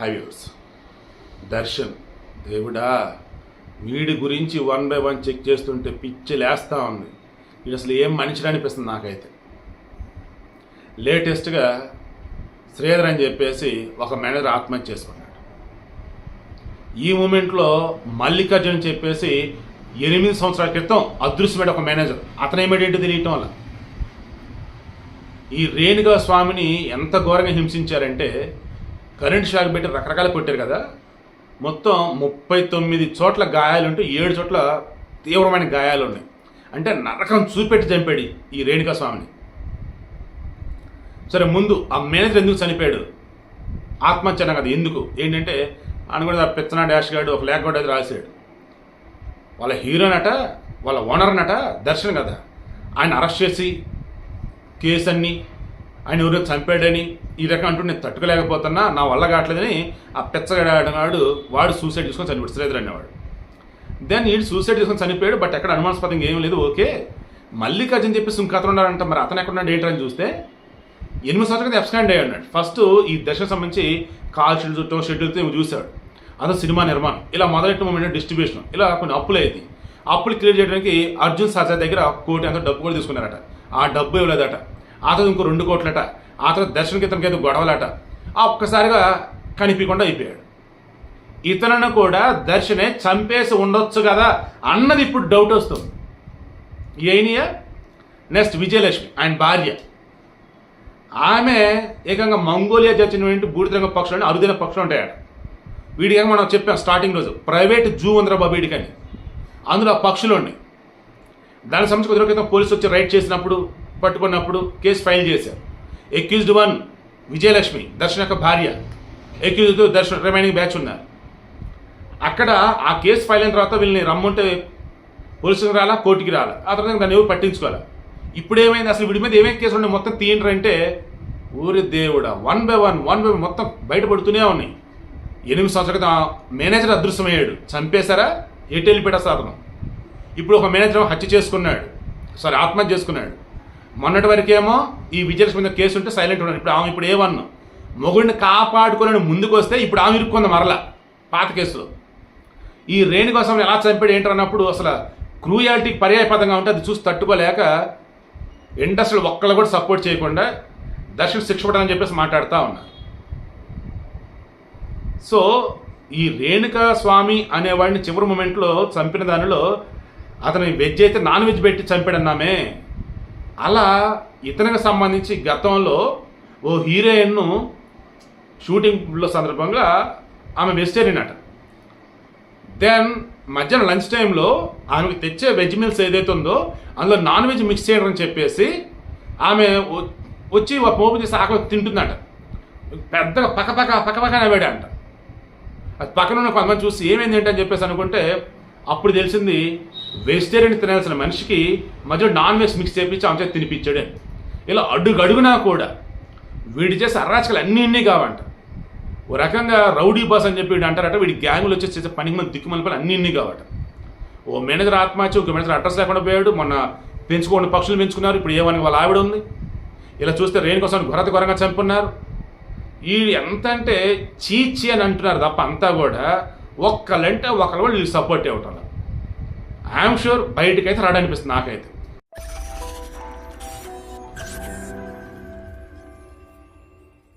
హైవ్యూస్ దర్శన్ దేవుడా వీడి గురించి వన్ బై వన్ చెక్ చేస్తుంటే పిచ్చి లేస్తా ఉంది. వీడు అసలు ఏం మనిషి అనిపిస్తుంది నాకైతే. లేటెస్ట్గా శ్రీధర్ అని చెప్పేసి ఒక మేనేజర్ ఆత్మహత్య చేసుకున్నాడు. ఈ మూమెంట్లో మల్లికార్జున్ చెప్పేసి ఎనిమిది సంవత్సరాల క్రితం అదృశ్యమైన ఒక మేనేజర్. అతను ఏమిటేంటి తెలియటం వల్ల. ఈ రేణుగా స్వామిని ఎంత ఘోరంగా హింసించారంటే కరెంట్ షాక్ పెట్టి రకరకాల కొట్టారు కదా. మొత్తం ముప్పై తొమ్మిది చోట్ల గాయాలుంటే ఏడు చోట్ల తీవ్రమైన గాయాలు ఉన్నాయి. అంటే నరకం చూపెట్టి చంపాడు ఈ రేణుకా స్వామిని. సరే ముందు ఆ మేనేజర్ ఎందుకు చనిపోయాడు? ఆత్మహత్య కదా ఎందుకు? ఏంటంటే ఆయన కూడా పెత్తనా డాష్ గాడు ఒక లేఖ కూడా రాశాడు. వాళ్ళ హీరోనట వాళ్ళ ఓనర్ నట దర్శన్ కదా. ఆయన అరెస్ట్ చేసి కేసు అన్ని ఆయన ఎవరో చంపాడని ఈ రకం అంటూ నేను తట్టుకోలేకపోతున్నా నా వల్ల కావట్లేదని ఆ పెచ్చగడాడు వాడు సూసైడ్ చేసుకొని చనిపెట్టలేదు అనేవాడు. దెన్ వీడు సూసైడ్ చేసుకొని చనిపోయాడు బట్ ఎక్కడ అనుమానాస్పదంగా ఏం లేదు ఓకే. మల్లికార్జున్ చెప్పేసి ఇంకా అతను ఉన్నాడంట మరి అతను ఎక్కడ ఉన్నాడు ఏంటని చూస్తే ఎనిమిది సంవత్సరాలు ఎబ్స్టాండ్ అయ్యి ఉన్నాడు ఫస్ట్ ఈ దర్శనం సంబంధించి కాల్ షెడ్యూల్ చుట్టం షెడ్యూల్ చూశాడు. అదో సినిమా నిర్మాణం. ఇలా మొదలెట్టిన మూమెంట్ డిస్ట్రిబ్యూషన్ ఇలా కొన్ని అప్పులు అయింది అప్పులు క్లియర్ చేయడానికి అర్జున్ సర్జా దగ్గర కోటి అంత డబ్బు కూడా తీసుకున్నారట. ఆ డబ్బు ఇవ్వలేదట. ఆ తర్వాత ఇంకో రెండు కోట్లట ఆ తర్వాత దర్శనకి ఇతనికి ఏదో గొడవలట. ఆ ఒక్కసారిగా కనిపించకుండా అయిపోయాడు. ఇతనను కూడా దర్శనే చంపేసి ఉండొచ్చు కదా అన్నది ఇప్పుడు డౌట్ వస్తుంది. ఏనియా నెక్స్ట్ విజయలక్ష్మి ఆయన భార్య. ఆమె ఏకంగా మంగోలియా చచ్చినటువంటి బూడిదరంగ పక్షులు అరుదైన పక్షులు ఉంటాయట వీడికి మనం చెప్పాం స్టార్టింగ్ రోజు ప్రైవేట్ జూ ఉందిరా బాబు వీడికని. అందులో ఆ పక్షులు ఉన్నాయి. దాని సంబంధించి కొద్ది క్రితం పోలీసు వచ్చి రైడ్ చేసినప్పుడు పట్టుకున్నప్పుడు కేసు ఫైల్ చేశారు. ఎక్యూజ్డ్ వన్ విజయలక్ష్మి దర్శన్ యొక్క భార్య ఎక్యూజ్డ్ దర్శన్ రిమైనింగ్ బ్యాచ్ ఉన్నారు. అక్కడ ఆ కేసు ఫైల్ అయిన తర్వాత వీళ్ళని రమ్మంటే పోలీసులకు రాలా కోర్టుకి రాలా. ఆ తర్వాత దాన్ని ఎవరు పట్టించుకోవాలి ఇప్పుడు ఏమైంది? అసలు వీడి మీద ఏమేమి కేసులు ఉన్నాయి? మొత్తం తీయండి అంటే ఊరి దేవుడా one by one one by మొత్తం బయటపడుతూనే ఉన్నాయి. ఎనిమిది సంవత్సరాల క్రితం మేనేజర్ అదృశ్యమయ్యాడు. చంపేశారా? ఎటు వెళ్ళిపోయాడు సాధనం. ఇప్పుడు ఒక మేనేజర్ హత్య చేసుకున్నాడు. సారీ ఆత్మహత్య చేసుకున్నాడు. మొన్నటి వరకేమో ఈ విజయలక్ష్మి మీద కేసు ఉంటే సైలెంట్ ఉన్నారు ఇప్పుడు ఆమె ఇప్పుడు ఏ వన్? మొగుడిని కాపాడుకోలేని ముందుకు వస్తే ఇప్పుడు ఆమె ఇరుక్కుంది మరలా పాత కేసులో. ఈ రేణు కోసం ఎలా చంపాడు ఏంటన్నప్పుడు అసలు క్రూయాలిటీకి పర్యాయపదంగా ఉంటే అది చూసి తట్టుకోలేక ఇండస్ట్రీలు ఒక్కళ్ళు కూడా సపోర్ట్ చేయకుండా దర్శకుడు శిక్ష పడాలని చెప్పేసి మాట్లాడుతూ ఉన్నారు. సో ఈ రేణుకా స్వామి అనేవాడిని చివరి మూమెంట్లో చంపిన దానిలో అతని వెజ్ అయితే నాన్ వెజ్ పెట్టి చంపాడన్నామే అలా ఇతనికి సంబంధించి గతంలో ఓ హీరోయిన్ను షూటింగ్లో సందర్భంగా ఆమె వెజిటేరియన్ అట దెన్ మధ్యాహ్నం లంచ్ టైంలో ఆమెకు తెచ్చే వెజ్ మీల్స్ ఏదైతే ఉందో అందులో నాన్ వెజ్ మిక్స్ చేయడం అని చెప్పేసి ఆమె వచ్చి ఒక పోపు చేసి ఆకలి తింటుందంట. పెద్దగా పక్కపక్క పక్కపక్క పక్క నవ్వాడు అంట అది పక్కన ఉన్న కొంతమంది చూసి ఏమైంది ఏంటని అని చెప్పేసి అనుకుంటే అప్పుడు తెలిసింది వెజిటేరియన్ తినాల్సిన మనిషికి మధ్యలో నాన్ వెజ్ మిక్స్ చేపించి ఆమె చేత తినిపించాడు. ఇలా అడుగు అడుగునా కూడా వీడి చేసే అరాచకాలు అన్నీ ఇన్ని కావంట. ఓ రకంగా రౌడీ బాస్ అని చెప్పి వీడు అంటారట వీడి గ్యాంగులు వచ్చి చేసే పనికి మంది దిక్కుమల పని అన్ని ఇన్ని కావట. ఓ మేనేజర్ ఆత్మహత్య ఒక మేనేజర్ అడ్రస్ లేకుండా పోయాడు మొన్న పెంచుకోండి పక్షులు పెంచుకున్నారు ఇప్పుడు ఏమని వాళ్ళ ఆవిడ ఉంది? ఇలా చూస్తే రేణు కోసం ఘోరత ఘోరంగా చంపున్నారు. ఈ ఎంత అంటే చీచి అని అంటున్నారు తప్ప అంతా కూడా ఒక్కలంటే ఒకళ్ళు వీళ్ళు సపోర్ట్ ఇవ్వటం ఐఎమ్ షూర్ బయటకైతే రాడనిపిస్తుంది నాకైతే.